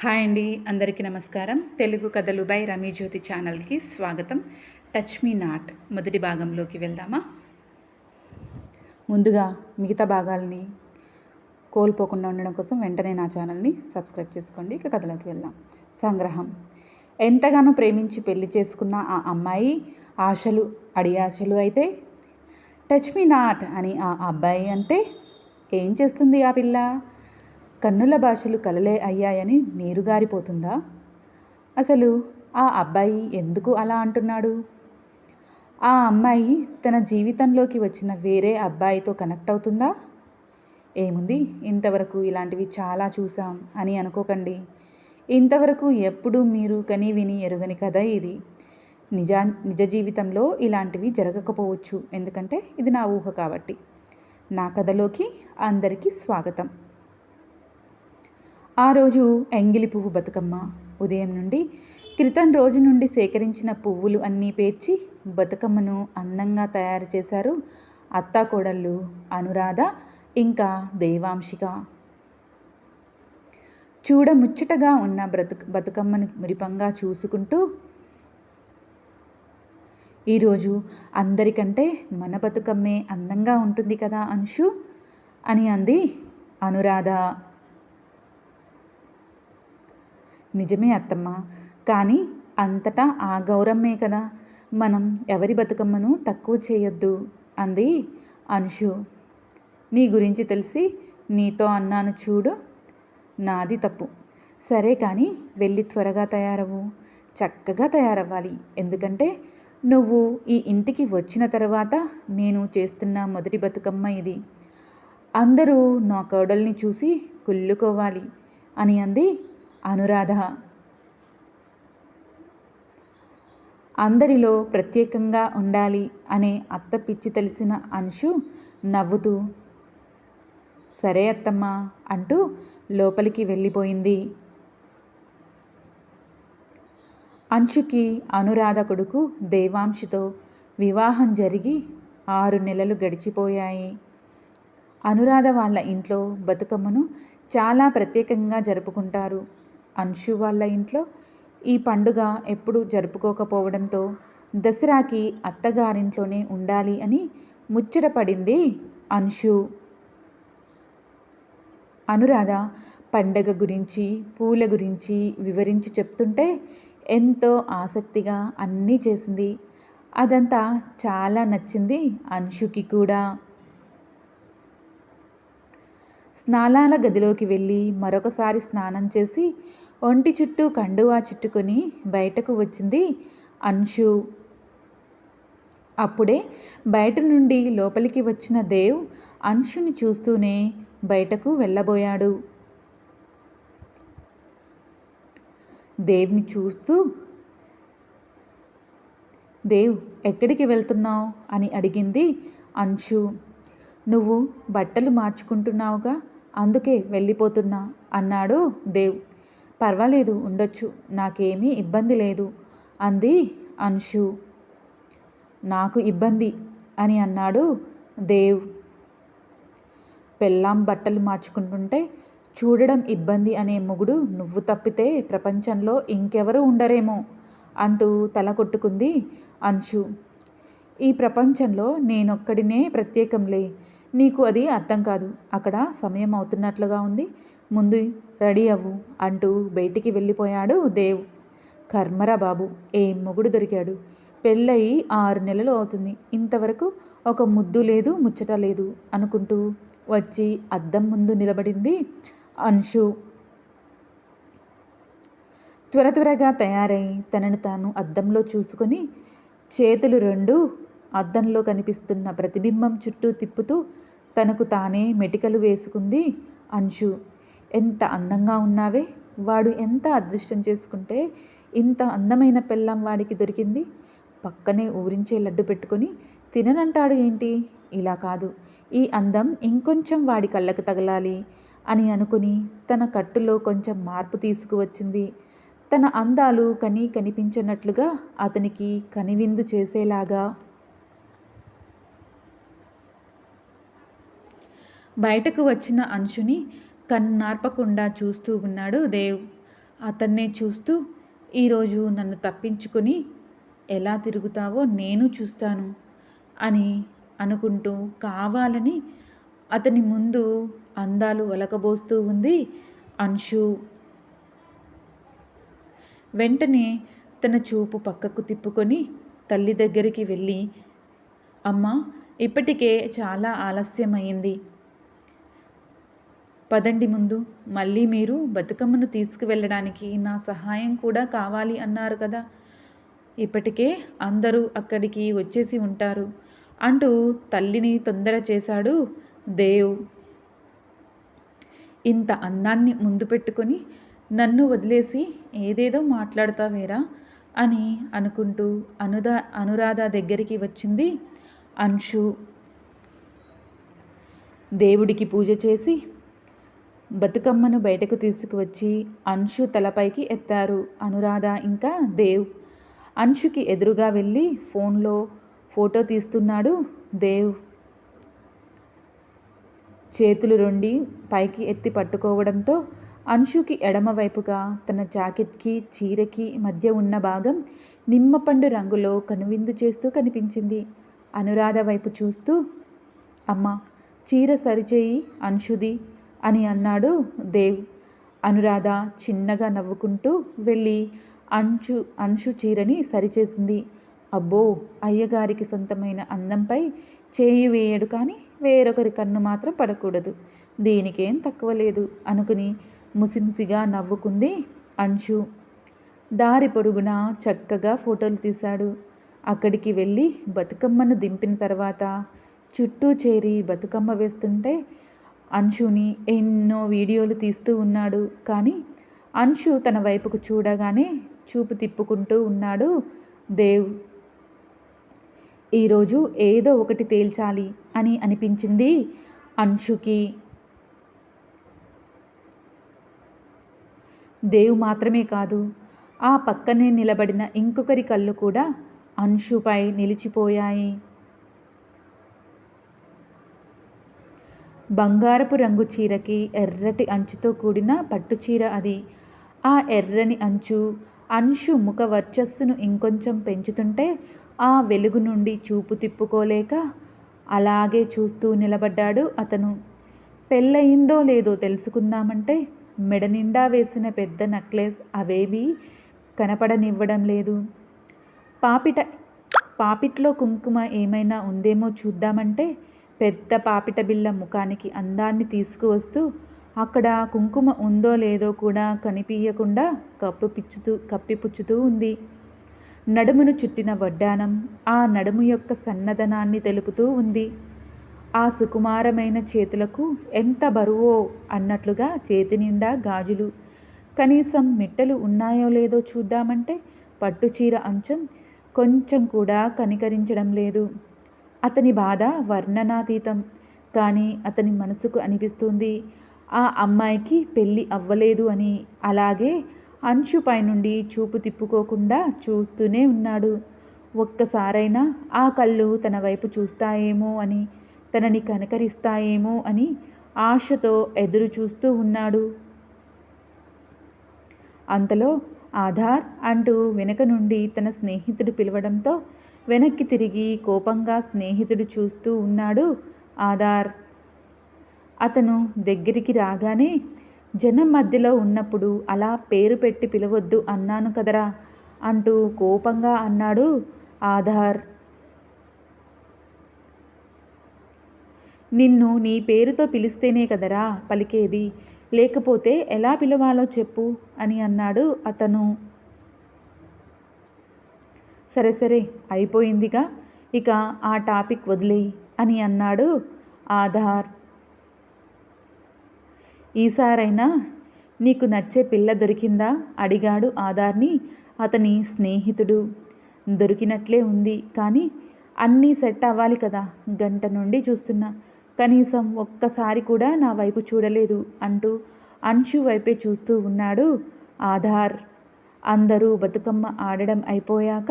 Hi అండి అందరికీ నమస్కారం. తెలుగు కథలు బై రమీజ్యోతి ఛానల్కి స్వాగతం. టచ్ మీ నాట్ మొదటి భాగంలోకి వెళ్దామా? ముందుగా మిగతా భాగాలని కోల్పోకుండా ఉండడం కోసం వెంటనే నా ఛానల్ని సబ్స్క్రైబ్ చేసుకోండి. ఇక కథలోకి వెళ్దాం. సంగ్రహం. ఎంతగానో ప్రేమించి పెళ్ళి చేసుకున్న ఆ అమ్మాయి ఆశలు అడి ఆశలు అయితే టచ్ మీ నాట్ అని ఆ అబ్బాయి అంటే ఏం చేస్తుంది ఆ పిల్ల? కన్నుల భాషలు కలలే అయ్యాయని నీరుగారిపోతుందా? అసలు ఆ అబ్బాయి ఎందుకు అలా అంటున్నాడు? ఆ అమ్మాయి తన జీవితంలోకి వచ్చిన వేరే అబ్బాయితో కనెక్ట్ అవుతుందా? ఏముంది ఇంతవరకు ఇలాంటివి చాలా చూసాం అని అనుకోకండి. ఇంతవరకు ఎప్పుడు మీరు కని విని ఎరుగని కథ ఇది. నిజా నిజ జీవితంలో ఇలాంటివి జరగకపోవచ్చు ఎందుకంటే ఇది నా ఊహ కాబట్టి. నా కథలోకి అందరికీ స్వాగతం. ఆ రోజు ఎంగిలి పువ్వు బతుకమ్మ ఉదయం నుండి క్రితం రోజు నుండి సేకరించిన పువ్వులు అన్నీ పేర్చి బతుకమ్మను అందంగా తయారు చేశారు అత్తాకోడళ్ళు అనురాధ ఇంకా దేవాంశిక. చూడముచ్చటగా ఉన్న బ్రతుక బతుకమ్మను మురిపంగా చూసుకుంటూ ఈరోజు అందరికంటే మన బతుకమ్మే అందంగా ఉంటుంది కదా అంశు అని అంది అనురాధ. నిజమే అత్తమ్మ. కానీ అంతటా ఆ గౌరమ్మే కదా. మనం ఎవరి బతుకమ్మను తక్కువ చేయొద్దు అంది అనుషు. నీ గురించి తెలిసి నీతో అన్నాను చూడు. నాది తప్పు. సరే కానీ వెళ్ళి త్వరగా తయారవు చక్కగా తయారవ్వాలి. ఎందుకంటే నువ్వు ఈ ఇంటికి వచ్చిన తర్వాత నేను చేస్తున్న మొదటి బతుకమ్మ ఇది. అందరూ నా కోడల్ని చూసి కుళ్ళుకోవాలి అని అంది అనురాధ. అందరిలో ప్రత్యేకంగా ఉండాలి అనే అత్త పిచ్చి తెలిసిన అంశు నవ్వుతూ సరే అత్తమ్మ అంటూ లోపలికి వెళ్ళిపోయింది. అంశుకి అనురాధ కొడుకు దేవాంశుతో వివాహం జరిగి ఆరు నెలలు గడిచిపోయాయి. అనురాధ వాళ్ళ ఇంట్లో బతుకమ్మను చాలా ప్రత్యేకంగా జరుపుకుంటారు. అంశు వాళ్ళ ఇంట్లో ఈ పండుగ ఎప్పుడు జరుపుకోకపోవడంతో దసరాకి అత్తగారింట్లోనే ఉండాలి అని ముచ్చటపడింది అంశు. అనురాధ పండగ గురించి పూల గురించి వివరించి చెప్తుంటే ఎంతో ఆసక్తిగా అన్నీ చేసింది. అదంతా చాలా నచ్చింది అంశుకి కూడా. స్నానాల గదిలోకి వెళ్ళి మరొకసారి స్నానం చేసి ఒంటి చుట్టూ కండువా చుట్టుకొని బయటకు వచ్చింది అంశు. అప్పుడే బయట నుండి లోపలికి వచ్చిన దేవ్ అంశుని చూస్తూనే బయటకు వెళ్ళబోయాడు. దేవ్ని చూస్తూ దేవ్ ఎక్కడికి వెళ్తున్నావు? అని అడిగింది అంశు. నువ్వు బట్టలు మార్చుకుంటున్నావుగా అందుకే వెళ్ళిపోతున్నా అన్నాడు దేవ్. పర్వాలేదు ఉండొచ్చు. నాకేమీ ఇబ్బంది లేదు అంది అంశు. నాకు ఇబ్బంది అని అన్నాడు దేవ్. పెళ్ళాం బట్టలు మార్చుకుంటుంటే చూడడం ఇబ్బంది అనే మొగుడు నువ్వు తప్పితే ప్రపంచంలో ఇంకెవరు ఉండరేమో అంటూ తల కొట్టుకుంది అంశు. ఈ ప్రపంచంలో నేనొక్కడినే ప్రత్యేకంలే. నీకు అది అర్థం కాదు. అక్కడ సమయం అవుతున్నట్లుగా ఉంది. ముందు రెడీ అవ్వు అంటూ బయటికి వెళ్ళిపోయాడు దేవ్. కర్మరా బాబు ఏం మొగుడు దొరికాడు? పెళ్ళయి ఆరు నెలలు అవుతుంది. ఇంతవరకు ఒక ముద్దు లేదు ముచ్చట లేదు అనుకుంటూ వచ్చి అద్దం ముందు నిలబడింది అంశు. త్వర త్వరగా తయారై తనను తాను అద్దంలో చూసుకొని చేతులు రెండు అద్దంలో కనిపిస్తున్న ప్రతిబింబం చుట్టూ తిప్పుతూ తనకు తానే మెటికలు వేసుకుంది అంశు. ఎంత అందంగా ఉన్నావే? వాడు ఎంత అదృష్టం చేసుకుంటే ఇంత అందమైన పెళ్ళం వాడికి దొరికింది? పక్కనే ఊరించే లడ్డు పెట్టుకొని తిననంటాడు ఏంటి? ఇలా కాదు. ఈ అందం ఇంకొంచెం వాడి కళ్ళకు తగలాలి అని అనుకుని తన కట్టులో కొంచెం మార్పు తీసుకువచ్చింది. తన అందాలు కని కనిపించినట్లుగా అతనికి కనివిందు చేసేలాగా. బయటకు వచ్చిన అంశుని కన్నార్పకుండా చూస్తూ ఉన్నాడు దేవ్. అతన్నే చూస్తూ ఈరోజు నన్ను తప్పించుకొని ఎలా తిరుగుతావో నేను చూస్తాను అని అనుకుంటూ కావాలని అతని ముందు అందాలు వలకబోస్తూ ఉంది అంశు. వెంటనే తన చూపు పక్కకు తిప్పుకొని తల్లి దగ్గరికి వెళ్ళి అమ్మ ఇప్పటికే చాలా ఆలస్యమైంది. పదండి ముందు. మళ్ళీ మీరు బతుకమ్మను తీసుకువెళ్ళడానికి నా సహాయం కూడా కావాలి అన్నారు కదా. ఇప్పటికే అందరూ అక్కడికి వచ్చేసి ఉంటారు. అంటూ తల్లిని తొందర చేశాడు దేవ్. ఇంత అందాన్ని ముందు పెట్టుకొని నన్ను వదిలేసి ఏదేదో మాట్లాడతావేరా అని అనుకుంటూ అనుదా అనురాధ దగ్గరికి వచ్చింది అంశు. దేవుడికి పూజ చేసి బతుకమ్మను బయటకు తీసుకువచ్చి అంశు తలపైకి ఎత్తారు అనురాధ ఇంకా దేవ్. అంశుకి ఎదురుగా వెళ్ళి ఫోన్లో ఫోటో తీస్తున్నాడు దేవ్. చేతులు రెండి పైకి ఎత్తి పట్టుకోవడంతో అంశుకి ఎడమవైపుగా తన జాకెట్కి చీరకి మధ్య ఉన్న భాగం నిమ్మపండు రంగులో కనువిందు చేస్తూ కనిపించింది. అనురాధ వైపు చూస్తూ అమ్మ చీర సరిచేయి అంశుది. అని అన్నాడు దేవ్. అనురాధ చిన్నగా నవ్వుకుంటూ వెళ్ళి అంచు అంశు చీరని సరిచేసింది. అబ్బో అయ్యగారికి సొంతమైన అందంపై చేయి వేయడు కానీ వేరొకరి కన్ను మాత్రం పడకూడదు. దీనికేం తక్కువ లేదు అనుకుని ముసిముసిగా నవ్వుకుంది అంశు దారి పొడుగున చక్కగా ఫోటోలు తీశాడు. అక్కడికి వెళ్ళి బతుకమ్మను దింపిన తర్వాత చుట్టూ చేరి బతుకమ్మ వేస్తుంటే అంశుని ఎన్నో వీడియోలు తీస్తూ ఉన్నాడు. కానీ అంశు తన వైపుకు చూడగానే చూపు తిప్పుకుంటూ ఉన్నాడు దేవ్. ఈరోజు ఏదో ఒకటి తేల్చాలి అని అనిపించింది అంశుకి. దేవు మాత్రమే కాదు ఆ పక్కనే నిలబడిన ఇంకొకరి కళ్ళు కూడా అంశుపై నిలిచిపోయాయి. బంగారపు రంగు చీరకి ఎర్రటి అంచుతో కూడిన పట్టుచీర అది. ఆ ఎర్రని అంచు అంశు ముఖ వర్చస్సును ఇంకొంచెం పెంచుతుంటే ఆ వెలుగు నుండి చూపు తిప్పుకోలేక అలాగే చూస్తూ నిలబడ్డాడు అతను. పెళ్ళయిందో లేదో తెలుసుకుందామంటే మెడ నిండా వేసిన పెద్ద నెక్లెస్ అవేవి కనపడనివ్వడం లేదు. పాపిట పాపిట్లో కుంకుమ ఏమైనా ఉందేమో చూద్దామంటే పెద్ద పాపిట బిల్ల ముఖానికి అందాన్ని తీసుకువస్తూ అక్కడ కుంకుమ ఉందో లేదో కూడా కనిపించకుండా కప్పు పిచ్చుతూ కప్పిపుచ్చుతూ ఉంది. నడుమును చుట్టిన వడ్డానం ఆ నడుము యొక్క సన్నదనాన్ని తెలుపుతూ ఉంది. ఆ సుకుమారమైన చేతులకు ఎంత బరువో అన్నట్లుగా చేతి నిండా గాజులు. కనీసం మిట్టలు ఉన్నాయో లేదో చూద్దామంటే పట్టుచీర అంచం కొంచెం కూడా కనికరించడం లేదు. అతని బాధ వర్ణనాతీతం. కానీ అతని మనసుకు అనిపిస్తుంది ఆ అమ్మాయికి పెళ్ళి అవ్వలేదు అని. అలాగే అంశు పైనుండి చూపు తిప్పుకోకుండా చూస్తూనే ఉన్నాడు. ఒక్కసారైనా ఆ కళ్ళు తన వైపు చూస్తాయేమో అని తనని కనకరిస్తాయేమో అని ఆశతో ఎదురు చూస్తూ ఉన్నాడు. అంతలో ఆధార్ అంటూ వెనుక నుండి తన స్నేహితుడు పిలవడంతో వెనక్కి తిరిగి కోపంగా స్నేహితుడు చూస్తూ ఉన్నాడు ఆధార్. అతను దగ్గరికి రాగానే జనం మధ్యలో ఉన్నప్పుడు అలా పేరు పెట్టి పిలవద్దు అన్నాను కదరా అంటూ కోపంగా అన్నాడు ఆధార్. నిన్ను నీ పేరుతో పిలిస్తేనే కదరా పలికేది లేకపోతే ఎలా పిలవాలో చెప్పు అని అన్నాడు అతను. సరే సరే అయిపోయిందిగా. ఇక ఆ టాపిక్ వదిలేయి అని అన్నాడు ఆధార్. ఈసారైనా నీకు నచ్చే పిల్ల దొరికిందా? అడిగాడు ఆధార్ని అతని స్నేహితుడు. దొరికినట్లే ఉంది కానీ అన్నీ సెట్ అవ్వాలి కదా గంట నుండి చూస్తున్నా. కనీసం ఒక్కసారి కూడా నా వైపు చూడలేదు అంటూ అంశు వైపే చూస్తూ ఉన్నాడు ఆధార్. అందరూ బతుకమ్మ ఆడడం అయిపోయాక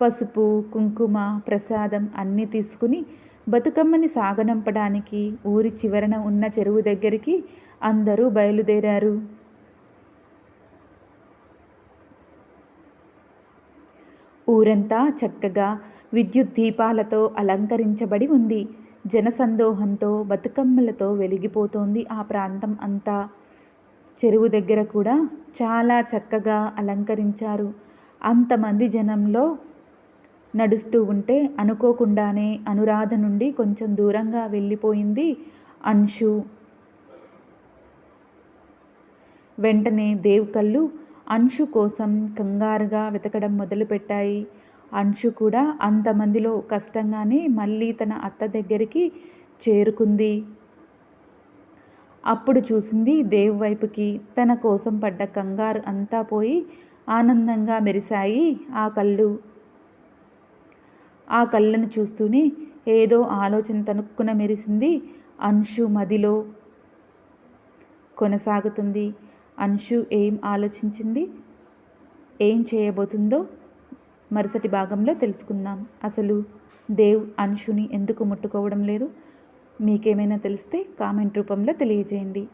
పసుపు కుంకుమ ప్రసాదం అన్నీ తీసుకుని బతుకమ్మని సాగనంపడానికి ఊరి చివరన ఉన్న చెరువు దగ్గరికి అందరూ బయలుదేరారు. ఊరంతా చక్కగా విద్యుత్ దీపాలతో అలంకరించబడి ఉంది. జనసందోహంతో బతుకమ్మలతో వెలిగిపోతోంది ఆ ప్రాంతం అంతా. చెరువు దగ్గర కూడా చాలా చక్కగా అలంకరించారు. అంతమంది జనంలో నడుస్తూ ఉంటే అనుకోకుండానే అనురాధ నుండి కొంచెం దూరంగా వెళ్ళిపోయింది అంశు. వెంటనే దేవ్ కళ్ళు అంశు కోసం కంగారుగా వెతకడం మొదలుపెట్టాయి. అంశు కూడా అంతమందిలో కష్టంగానే మళ్ళీ తన అత్త దగ్గరికి చేరుకుంది. అప్పుడు చూసింది దేవ్ వైపుకి తన కోసం పడ్డ కంగారు అంతా పోయి ఆనందంగా మెరిశాయి ఆ కళ్ళు. ఆ కళ్ళను చూస్తూనే ఏదో ఆలోచన తనుక్కున మెరిసింది అంశు మదిలో. కొనసాగుతుంది. అంశు ఏం ఆలోచించింది? ఏం చేయబోతుందో మరుసటి భాగంలో తెలుసుకుందాం. అసలు దేవ్ అంశుని ఎందుకు ముట్టుకోవడం లేదు? మీకేమైనా తెలిస్తే కామెంట్ రూపంలో తెలియజేయండి.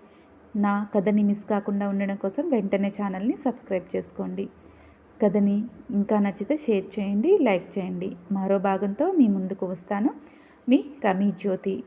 నా కథని మిస్ కాకుండా ఉండడం కోసం వెంటనే ఛానల్ని సబ్స్క్రైబ్ చేసుకోండి. కథని ఇంకా నచ్చితే షేర్ చేయండి లైక్ చేయండి. మరో భాగంతో మీ ముందుకు వస్తాను. మీ రమీ జ్యోతి.